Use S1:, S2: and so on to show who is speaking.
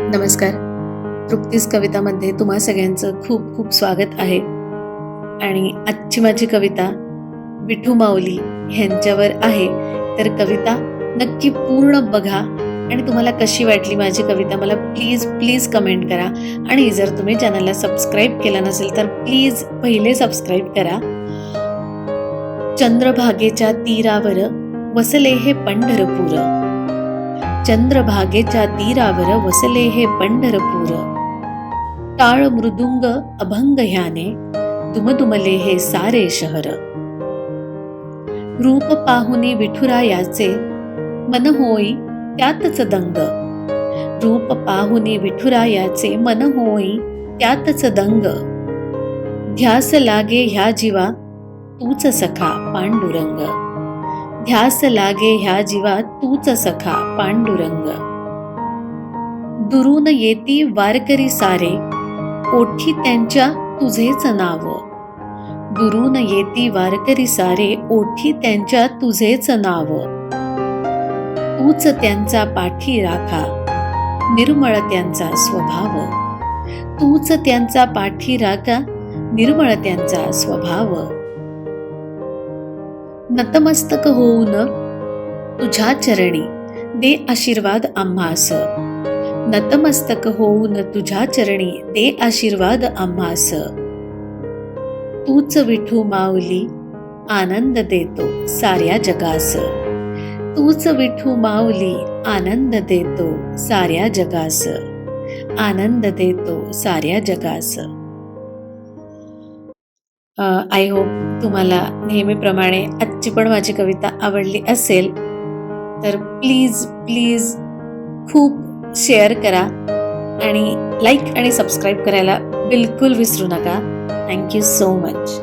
S1: नमस्कार. तृप्तीस कवितामध्ये तुम्हा सगळ्यांचं खूप खूप स्वागत आहे. आणि आजची माझी कविता विठू माऊली ह्यांच्यावर आहे. तर कविता नक्की पूर्ण बघा आणि तुम्हाला कशी वाटली माझी कविता मला प्लीज प्लीज कमेंट करा. आणि जर तुम्ही चॅनलला सबस्क्राईब केला नसेल तर प्लीज पहिले सबस्क्राईब करा. चंद्रभागेच्या तीरावर वसले हे पंढरपूर. चंद्रभागेच्या तीरावर वसले हे पंढरपूर. टाळ मृदुंग अभंग ह्याने दुमदुमले हे सारे शहर. रूप पाहुनी विठुरायाचे मन होई त्यातच दंग. रूप पाहुनी विठुरायाचे मन होई त्यातच दंग. ध्यास लागे ह्या जीवा तूच सखा पांडुरंग. ध्यास लागे ह्या जीवा तूच सखा पांडुरंग. दुरून येती वारकरी सारे ओठी त्यांच्या तुझेच नाव. दुरून येती वारकरी सारे ओठी त्यांच्या तुझेच नाव. तूच त्यांचा पाठी राखा निर्मळ त्यांचा स्वभाव. तूच त्यांचा पाठी राखा निर्मळ त्यांचा स्वभाव. नतमस्तक होऊन तुझ्या चरणी दे आशीर्वाद आम्हास नतमस्तक होऊन तुझ्या चरणी दे आशीर्वाद आम्हास तूच विठू माऊली आनंद देतो साऱ्या जगास. तूच विठू माऊली आनंद देतो साऱ्या जगास. आनंद देतो साऱ्या जगास. आय होप तुम्हाला नेहमीप्रमाणे आजची पण माझी कविता आवडली असेल तर प्लीज प्लीज खूप शेअर करा आणि लाईक आणि सबस्क्राईब करायला बिलकुल विसरू नका. Thank you so much